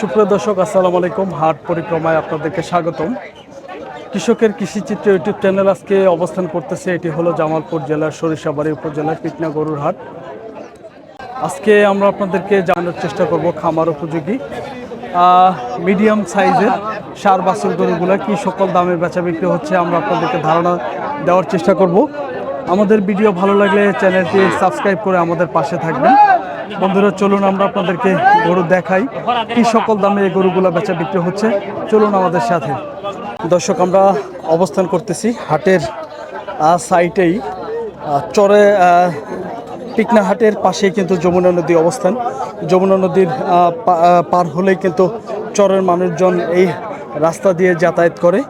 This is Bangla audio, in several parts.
সুপ্রিয় দর্শক, আসসালামু আলাইকুম। হাট পরিক্রমায় আপনাদেরকে স্বাগতম। কৃষকের কৃষিচিত্র ইউটিউব চ্যানেল আজকে অবস্থান করতেছে, এটি হলো জামালপুর জেলার সরিষাবাড়ি উপজেলার পিটনা গরুর হাট। আজকে আমরা আপনাদেরকে জানানোর চেষ্টা করব খামার উপযোগী মিডিয়াম সাইজের সার বাছুর গরুগুলো কি সকল দামে বেচা বিক্রি হচ্ছে আমরা আপনাদেরকে ধারণা দেওয়ার চেষ্টা করব। আমাদের ভিডিও ভালো লাগলে চ্যানেলটি সাবস্ক্রাইব করে আমাদের পাশে থাকবেন। বন্ধুরা, চলুন আমরা আপনাদেরকে গরু দেখাই। কি সকল দামে এই গরুগুলো বেচা বিক্রি হচ্ছে? চলুন আমাদের সাথে। দর্শক, আমরা অবস্থান করতেছি হাটের সাইটেই। চরে টিকনা হাটের পাশেই কিন্তু যমুনা নদী অবস্থান। যমুনা নদীর পার হলেই কিন্তু চরের মানুষজন এই রাস্তা দিয়ে যাতায়াত করে।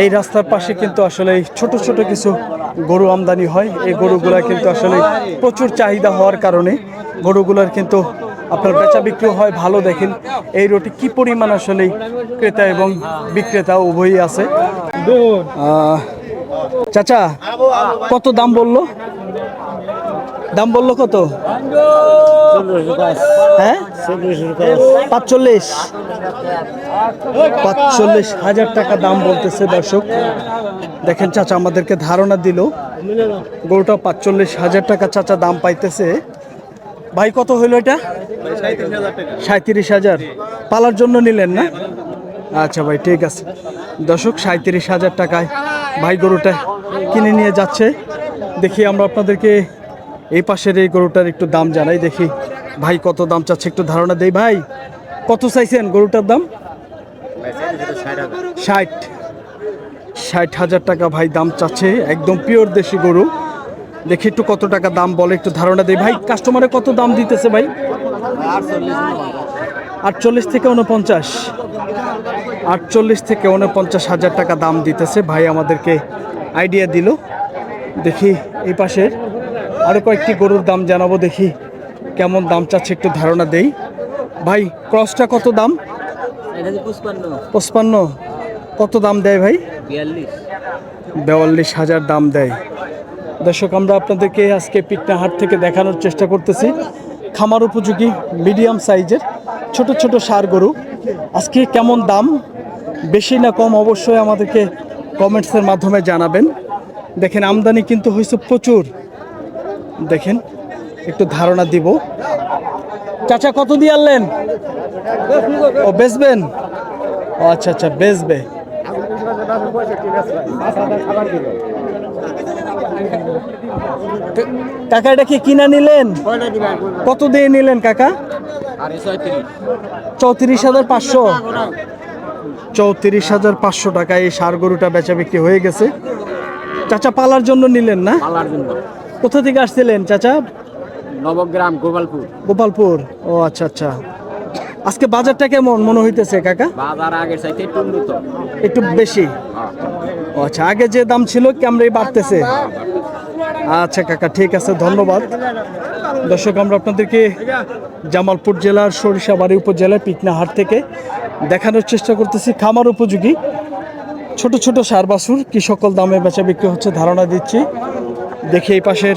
এই রাস্তার পাশে কিন্তু আসলে ছোট ছোট কিছু গরু আমদানি হয়। এই গরুগুলা কিন্তু আসলে প্রচুর চাহিদা হওয়ার কারণে গরুগুলার কিন্তু আপনার বেচা বিক্রি হয় ভালো দেখেন। এই রোটি কি পরিমাণ আসলে ক্রেতা এবং বিক্রেতা উভয়ই আছে? চাচা, কত দাম বলল? দাম বলল কত? হ্যাঁ? পাঁচচল্লিশ। পাঁচচল্লিশ হাজার টাকা দাম বলতেছে দর্শক। দেখেন চাচা আমাদেরকে ধারণা দিল। গরুটা পাঁচচল্লিশ হাজার টাকা চাচা দাম পাইতেছে। ভাই, কত হইল এটা? সাঁত্রিশ হাজার। পালার জন্য নিলেন না? আচ্ছা ভাই, ঠিক আছে। দর্শক সাঁত্রিশ হাজার টাকায় ভাই গরুটা কিনে নিয়ে যাচ্ছে। দেখি আমরা আপনাদেরকে এই পাশের এই গরুটার একটু দাম জানাই দেখি। ভাই, কত দাম চাচ্ছে একটু ধারণা দেই ভাই। কত চাইছেন গরুটার দাম? ষাট। ষাট হাজার টাকা ভাই দাম চাচ্ছে, একদম পিওর দেশি গরু। দেখি একটু কত টাকা দাম বলে একটু ধারণা দেই। ভাই কাস্টমারে কত দাম দিতেছে ভাই? আটচল্লিশ থেকে উনপঞ্চাশ আটচল্লিশ থেকে উনপঞ্চাশ হাজার টাকা দাম দিতেছে। ভাই আমাদেরকে আইডিয়া দিল। দেখি এই পাশের। আরও কয়েকটি গরুর দাম জানাব দেখি। কেমন দাম চাচ্ছে একটু ধারণা দেই। ভাই, ক্রসটা কত দাম? পঁচপান্ন। কত দাম দেয় ভাই? বেয়াল্লিশ হাজার দাম দেয়। দর্শক, আমরা আপনাদেরকে আজকে পিটনা হাট থেকে দেখানোর চেষ্টা করতেছি। খামার উপযোগী, মিডিয়াম সাইজের, ছোট ছোট সার গরু। আজকে কেমন দাম? বেশি না কম অবশ্যই আমাদেরকে কমেন্টসের মাধ্যমে জানাবেন। দেখেন, আমদানি কিন্তু হয়েছে প্রচুর। দেখেন একটু ধারণা দিব। চাচা কত দিয়ে আনলেন? ও বেচবেন? ও আচ্ছা আচ্ছা বেচবে। কাকা এটা কি কিনা নিলেন? কত দিয়ে নিলেন কাকা? চৌত্রিশ হাজার পাঁচশো। চৌত্রিশ হাজার পাঁচশো টাকা এই সার গরুটা বেচা বিক্রি হয়ে গেছে। চাচা পালার জন্য নিলেন না? পালার জন্য। কোথা থেকে আসছিলেন চাচা? নবগ্রাম গোপালপুর। গোপালপুর। ও আচ্ছা আচ্ছা। আজকে বাজারটা কেমন মনে হইতেছে কাকা? বাজার আগের চাইতে একটু উন্নত। একটু বেশি? ও আচ্ছা আগে যে দাম ছিল কেমন বাড়তেছে? আচ্ছা কাকা ঠিক আছে ধন্যবাদ। দর্শক আমরা আপনাদেরকে জামালপুর জেলার সরিষাবাড়ি উপজেলার পিকনাহাট থেকে দেখানোর চেষ্টা করতেছি। খামার উপযোগী। ছোট ছোট সার বাছুর কি সকল দামে বেচা বিক্রি হচ্ছে ধারণা দিচ্ছি। দেখি এই পাশের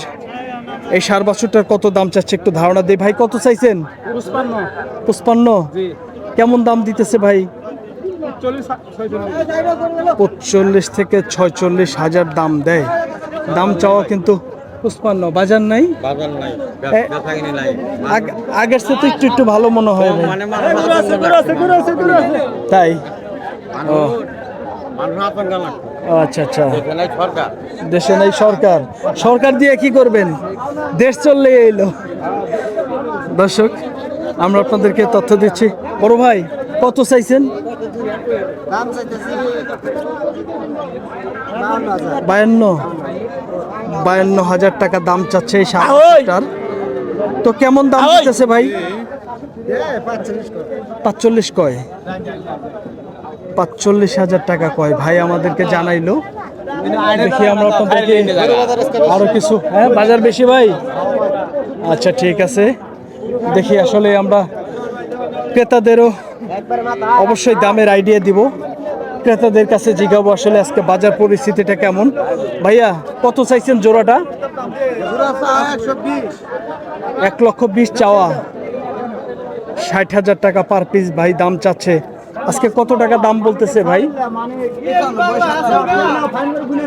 এই সার বাছুরটার কত দাম চাচ্ছে একটু ধারণা দিই। ভাই কত চাইছেন? পুষ্পান্ন পুষ্পান্ন কেমন দাম দিতেছে ভাই? পঁচল্লিশ থেকে ছয়চল্লিশ হাজার দাম দেয়। দাম চাওয়া কিন্তু পুষ্পান্ন বাজার নাই? বাজার নাই এ- আগ- আগের সাথে তো একটু একটু ভালো মনে হয় মানে তাই? ও মানুষ আপন গালা ও, আচ্ছা আচ্ছা। দেশে নেই সরকার। সরকার। দিয়ে কি করবেন? দেশ চললে এলো দর্শক আমরা আপনাদেরকে তথ্য দিচ্ছি। বড় ভাই কত চাইছেন? বায়ান্ন। বায়ান্ন হাজার টাকা দাম চাচ্ছে এই সারটার তো কেমন দাম দিতেছে ভাই? পাঁচচল্লিশ কয়। পাঁচচল্লিশ হাজার টাকা কয়? ভাই আমাদেরকে জানাইলো। দেখি আমরা আপনাদেরকে আরও কিছু। হ্যাঁ বাজার বেশি ভাই? আচ্ছা ঠিক আছে। দেখি আসলে আমরা ক্রেতাদেরও অবশ্যই দামের আইডিয়া দিব। ক্রেতাদের কাছে জিজ্ঞাবো আসলে আজকে বাজার পরিস্থিতিটা কেমন। ভাইয়া, কত চাইছেন জোড়াটা? এক লক্ষ বিশ চাওয়া। ষাট হাজার টাকা পার পিস ভাই, দাম চাচ্ছে। আজকে কত টাকা দাম বলতেছে ভাই?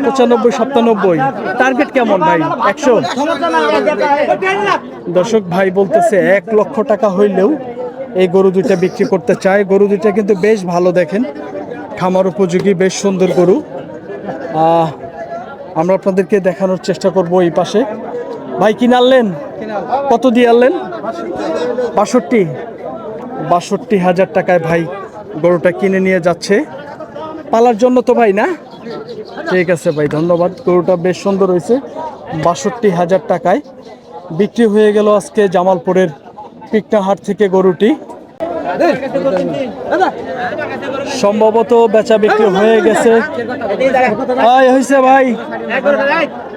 পঁচানব্বই, সাতানব্বই। টার্গেট কেমন ভাই? একশো? দর্শক ভাই বলতেছে এক লক্ষ টাকা হইলেও এই গরু দুইটা বিক্রি করতে চায়। গরু দুইটা কিন্তু বেশ ভালো দেখেন। খামার উপযোগী, বেশ সুন্দর গরু। আমরা আপনাদেরকে দেখানোর চেষ্টা করব এই পাশে। ভাই কিনে আনলেন কত দিয়ে আনলেন? বাষট্টি। বাষট্টি হাজার টাকায় ভাই গরুটা কিনে নিয়ে যাচ্ছে। পালার জন্য তো ভাই না? ঠিক আছে ভাই, ধন্যবাদ। গরুটা বেশ সুন্দর হয়েছে, বাষট্টি হাজার টাকায়। বিক্রি হয়ে গেল আজকে জামালপুরের পিকনাহাট থেকে গরুটি। সম্ভবত বেচা বিক্রি হয়ে গেছে। ভাই।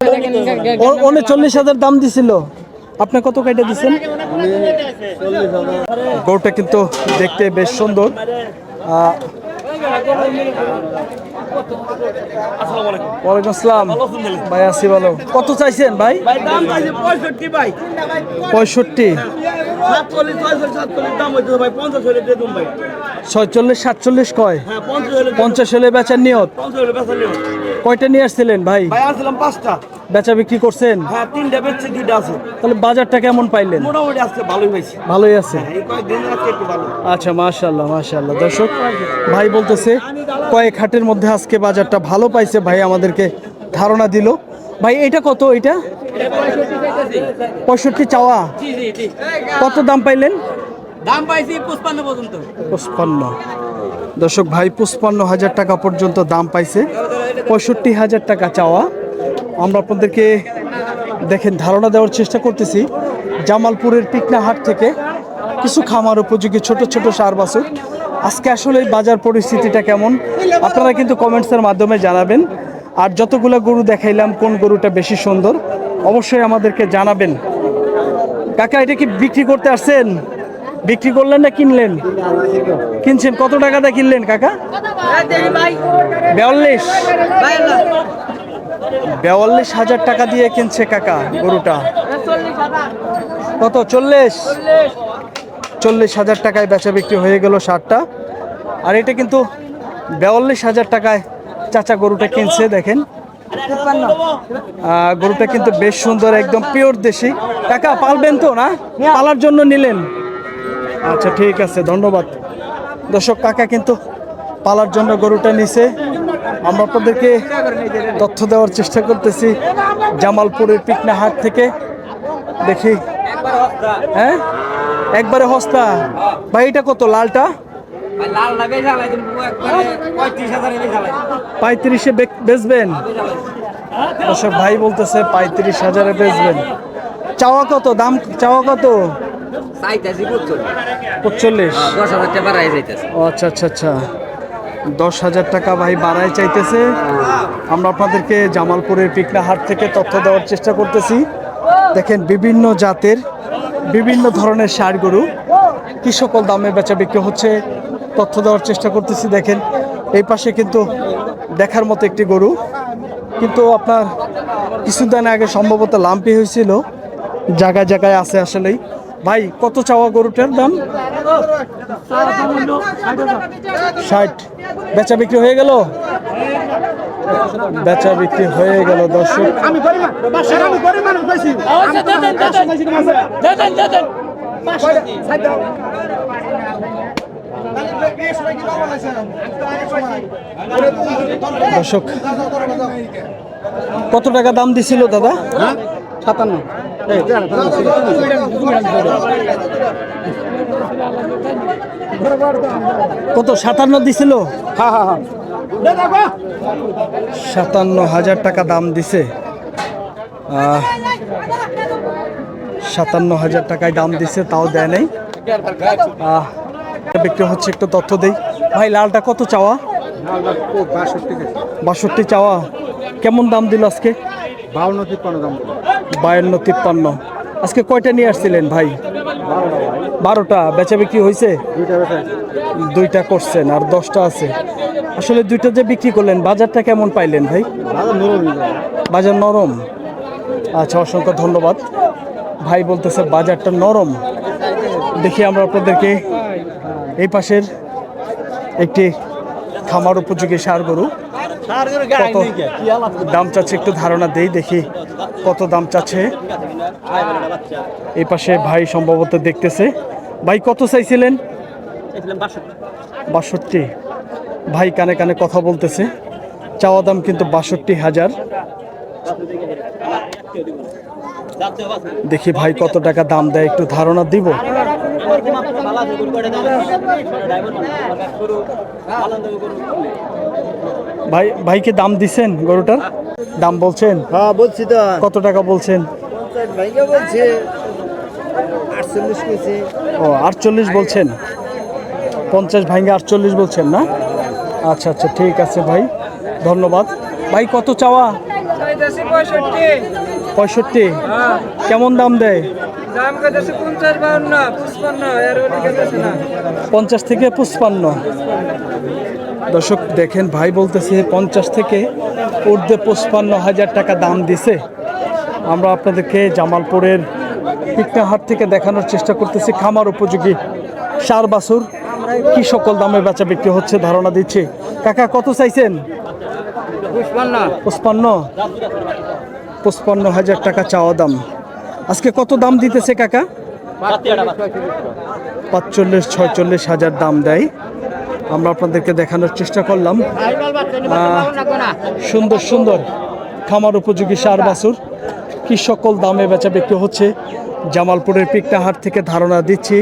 দেখেন, গে- গে- ও- ওনে চল্লিশ হাজার দাম দিছিল। আপনি কত কাইটা দিচ্ছেন গরুটা কিন্তু দেখতে বেশ সুন্দর। আহ, ওয়ালাইকুম আসসালাম। ভাই আসি ভালো। কত চাইছেন ভাই? পঁয়ষট্টি। ছয়চল্লিশ সাতচল্লিশ কয়? হ্যাঁ পঞ্চাশ হলে বেচার নিয়ত? কয়টা নিয়ে আসছিলেন ভাই? পাঁচটা। বেচা বিক্রি করছেন? হ্যাঁ তিনটা বেচছে দুইটা আছে। তাহলে বাজারটা কেমন পাইলেন? মোটামুটি আজকে ভালোই পাইছি। ভালোই আছে? ভালো। আচ্ছা মাশাল্লাহ মাশাল্লাহ দর্শক ভাই বলতেছে কয়েক হাটের মধ্যে আজকে বাজারটা ভালো পাইছে ভাই আমাদেরকে ধারণা দিল। ভাই এটা কত এটা? পঁয়ষট্টি চাওয়া। কত দাম পাইলেন? দাম পাইছি পুষ্পান্ন পর্যন্ত। পঁচপান্ন। দর্শক ভাই, পঁচপান্ন হাজার টাকা পর্যন্ত দাম পাইছে। পঁয়ষট্টি হাজার টাকা চাওয়া। আমরা আপনাদেরকে দেখেন, ধারণা দেওয়ার চেষ্টা করতেছি। জামালপুরের পিকনা হাট থেকে কিছু খামার উপযোগী ছোট ছোট সার বাছুর। আজকে আসলে বাজার পরিস্থিতিটা কেমন? আপনারা কিন্তু কমেন্টসের মাধ্যমে জানাবেন। আর যতগুলো গরু দেখাইলাম, কোন গরুটা বেশি সুন্দর, অবশ্যই আমাদেরকে জানাবেন। কাকা, এটা কি বিক্রি করতে আসছেন? বিক্রি করলেন না কিনলেন? কিনছেন। কত টাকা দিয়ে কিনলেন কাকা? বেয়াল্লিশ। বেয়াল্লিশ হাজার টাকা দিয়ে কিনছে কাকা গরুটা। কত? চল্লিশ? চল্লিশ হাজার টাকায় বেচা বিক্রি হয়ে গেল সারটা আর এটা কিন্তু বেয়াল্লিশ হাজার টাকায় চাচা গরুটা কিনছে দেখেন। গরুটা কিন্তু বেশ সুন্দর একদম পিওর দেশি। কাকা পালবেন তো না? পালার জন্য নিলেন। আচ্ছা ঠিক আছে, ধন্যবাদ। দর্শক, কাকা কিন্তু পালার জন্য গরুটা নিছে। আমরা আপনাদেরকে তথ্য দেওয়ার চেষ্টা করতেছি জামালপুরের পিকনা হাট থেকে। দেখি। হ্যাঁ? একবারে হস্তা। ভাই, এটা কত, লালটা? পঁয়ত্রিশ বেচবেন? দর্শক, ভাই বলতেছে পঁয়ত্রিশ হাজারে বেচবেন। চাওয়া কত? দাম চাওয়া কত? চাইতেছি পঁচল্লিশ। দশ হাজার টাকা বাড়াই যাইতেছে। আচ্ছা আচ্ছা আচ্ছা। দশ হাজার টাকা ভাই বাড়ায় চাইতেছে। আমরা আপনাদেরকে জামালপুরের পিকনা হাট থেকে তথ্য দেওয়ার চেষ্টা করতেছি। দেখেন বিভিন্ন জাতের বিভিন্ন ধরনের সার গরু কি সকল দামে বেচা বিক্রি হচ্ছে তথ্য দেওয়ার চেষ্টা করতেছি। দেখেন এই পাশে কিন্তু দেখার মতো একটি গরু। কিন্তু আপনার কিছুদিন আগে সম্ভবত লাম্পি হয়েছিল। জায়গায় জায়গায় আছে আসলেই। ভাই কত চাওয়া গরুটার দাম? ষাট। বেচা বিক্রি হয়ে গেল? বেচা বিক্রি হয়ে গেল দর্শক। দর্শক কত টাকা দাম দিছিল দাদা? সাতান্ন। কত সাতান্ন দিছিল? সাতান্ন হাজার টাকা দাম দিছে। সাতান্ন হাজার টাকায় দাম দিছে তাও দেয় নাই। বিক্রি হচ্ছে একটু তথ্য দেই। ভাই লালটা কত চাওয়া? বাষট্টি চাওয়া। কেমন দাম দিল আজকে? বাউন্ন তিপ্পান্ন দাম বায়ান্ন তিপ্পান্ন। আজকে কয়টা নিয়ে আসছিলেন ভাই? বারোটা। বেচা বিক্রি হয়েছে দুইটা করছেন আর দশটা আছে। আসলে দুইটা যে বিক্রি করলেন বাজারটা কেমন পাইলেন ভাই? বাজার নরম? আচ্ছা অসংখ্য ধন্যবাদ। ভাই বলতেছে বাজারটা নরম। দেখি আমরা আপনাদেরকে এই পাশের একটি খামার উপযোগী সার গরু। কত দাম চাচ্ছে একটু ধারণা দেই দেখি কত দাম চাচ্ছে। এই পাশে ভাই সম্ভবত দেখতেছে। ভাই কত চাইছিলেন? বাষট্টি। ভাই কানে কানে কথা বলতেছে। চাওয়া দাম কিন্তু বাষট্টি হাজার। দেখি ভাই কত টাকা দাম দেয় একটু ধারণা দিব। ভাই ভাইকে দাম দিছেন গরুটার? দাম বলছেন? হ্যাঁ বলছি তো। কত টাকা বলছেন? ভাইকে বলছে। ও আটচল্লিশ বলছেন? পঞ্চাশ ভাইঙ্গে আটচল্লিশ বলছেন না? আচ্ছা আচ্ছা ঠিক আছে ভাই ধন্যবাদ। ভাই কত চাওয়া? পঁয়ষট্টি। পঁয়ষট্টি? কেমন দাম দেয়? পঞ্চাশ থেকে পঁচপান্ন। দর্শক দেখেন ভাই বলতেছে পঞ্চাশ থেকে ঊর্ধ্বে পঁচপান্ন হাজার টাকা দাম দিছে। আমরা আপনাদেরকে জামালপুরের পিকনাহাট থেকে দেখানোর চেষ্টা করতেছি। খামার উপযোগী সার বাছুর কি সকল দামে বেচা বিক্রি হচ্ছে ধারণা দিচ্ছি। কাকা কত চাইছেন? পুষ্পান্ন পুষ্পান্ন হাজার টাকা চাওয়া দাম। আজকে কত দাম দিতেছে কাকা? পাঁচচল্লিশ ছয়চল্লিশ হাজার দাম দেয়। আমরা আপনাদেরকে দেখানোর চেষ্টা করলাম। সুন্দর সুন্দর খামার উপযোগী সার বাছুর। কি সকল দামে বেচা বিক্রি হচ্ছে? জামালপুরের পিকনাহাট থেকে ধারণা দিচ্ছি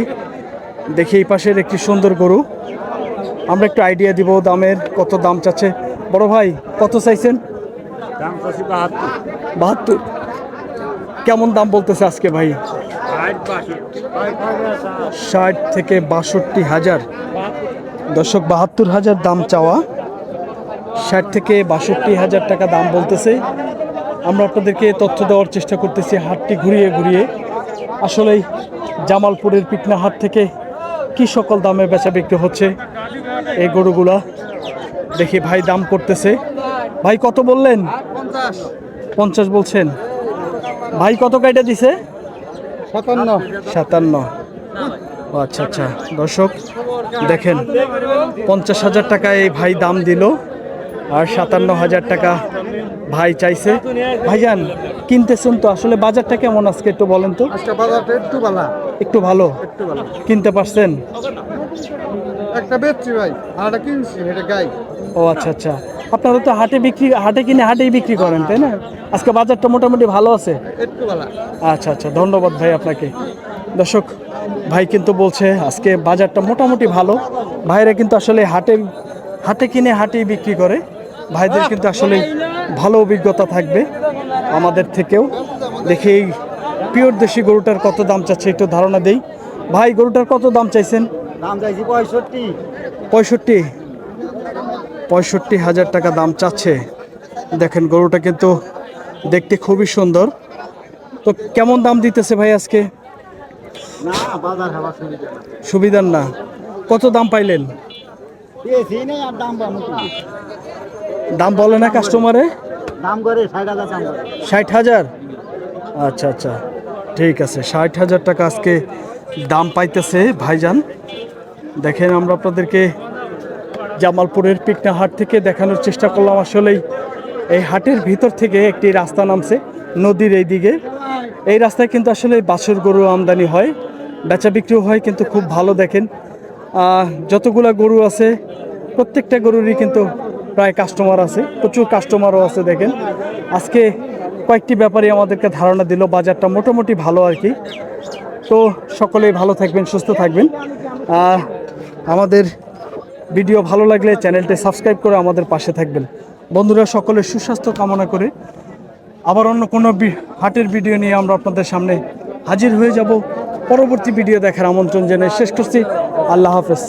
দেখি এই পাশের একটি সুন্দর গরু। আমরা একটু আইডিয়া দিব দামের কত দাম চাচ্ছে। বড় ভাই কত চাইছেন? বাহাত্তর। কেমন দাম বলতেছে আজকে ভাই? ষাট থেকে বাষট্টি হাজার। দর্শক বাহাত্তর হাজার দাম চাওয়া ষাট থেকে বাষট্টি হাজার টাকা দাম বলতেছে। আমরা আপনাদেরকে তথ্য দেওয়ার চেষ্টা করতেছি হাটটি ঘুরিয়ে ঘুরিয়ে। আসলেই জামালপুরের পিকনা হাট থেকে কি সকল দামে বেচা বিক্রি হচ্ছে এই গরুগুলা? দেখি ভাই দাম করতেছে। ভাই কত বললেন? পঞ্চাশ বলছেন। ভাই কত কাইটা দিছে? সাতান্ন। সাতান্ন। ও আচ্ছা আচ্ছা। দর্শক দেখেন পঞ্চাশ হাজার টাকা এই ভাই দাম দিল আর সাতান্ন হাজার টাকা ভাই চাইছে। ভাইজান কিনতেছেন তো আসলে বাজারটা কেমন আজকে একটু বলেন তো? একটু ভালো। একটু ভালো? কিনতে পারছেন? একটা বেচছি ভাই আর কিনছি এটা গাই। ও আচ্ছা আচ্ছা। আপনারা তো হাটে বিক্রি হাটে কিনে হাটেই বিক্রি করেন তাই না? আজকে বাজারটা মোটামুটি ভালো আছে? আচ্ছা আচ্ছা ধন্যবাদ ভাই আপনাকে। দর্শক ভাই কিন্তু বলছে আজকে বাজারটা মোটামুটি ভালো। ভাইরা কিন্তু আসলে হাটে হাটে কিনে হাটেই বিক্রি করে। ভাইদের কিন্তু আসলে ভালো অভিজ্ঞতা থাকবে আমাদের থেকেও। দেখি এই পিওর দেশি গরুটার কত দাম চাচ্ছে একটু ধারণা দেই। ভাই গরুটার কত দাম চাইছেন? দাম চাইছি পঁয়ষট্টি। পঁয়ষট্টি? পঁয়ষট্টি হাজার টাকা দাম চাচ্ছে। দেখেন গরুটা কিন্তু দেখতে খুবই সুন্দর। তো কেমন দাম দিতেছে ভাই আজকে না বাজার হওয়া সুবিধা সুবিধার না। কত দাম পাইলেন? দাম বলে না কাস্টমারে দাম করে ষাট হাজার আচ্ছা আচ্ছা। ঠিক আছে ষাট হাজার টাকা আজকে দাম পাইতেছে ভাইজান। দেখেন আমরা আপনাদেরকে জামালপুরের পিকনা হাট থেকে দেখানোর চেষ্টা করলাম। আসলেই এই হাটের ভিতর থেকে একটি রাস্তা নামছে নদীর এই দিকে এই রাস্তায় কিন্তু আসলে বাছুর গরু আমদানি হয়। বেচা বিক্রিও হয়, কিন্তু খুব ভালো দেখেন। যতগুলা গরু আছে, প্রত্যেকটা গরুরই কিন্তু প্রায় কাস্টমার আছে, প্রচুর কাস্টমারও আছে দেখেন। আজকে কয়েকটি ব্যাপারে আমাদেরকে ধারণা দিল, বাজারটা মোটামুটি ভালো আর কি। তো সকলেই ভালো থাকবেন, সুস্থ থাকবেন। আমাদের ভিডিও ভালো লাগলে চ্যানেলটি সাবস্ক্রাইব করে আমাদের পাশে থাকবেন। বন্ধুরা, সকলের সুস্বাস্থ্য কামনা করে আবার অন্য কোনো হাটের ভিডিও নিয়ে আমরা আপনাদের সামনে হাজির হয়ে যাব। পরবর্তী ভিডিও দেখার আমন্ত্রণ জেনে শেষ করছি। আল্লাহ হাফেজ।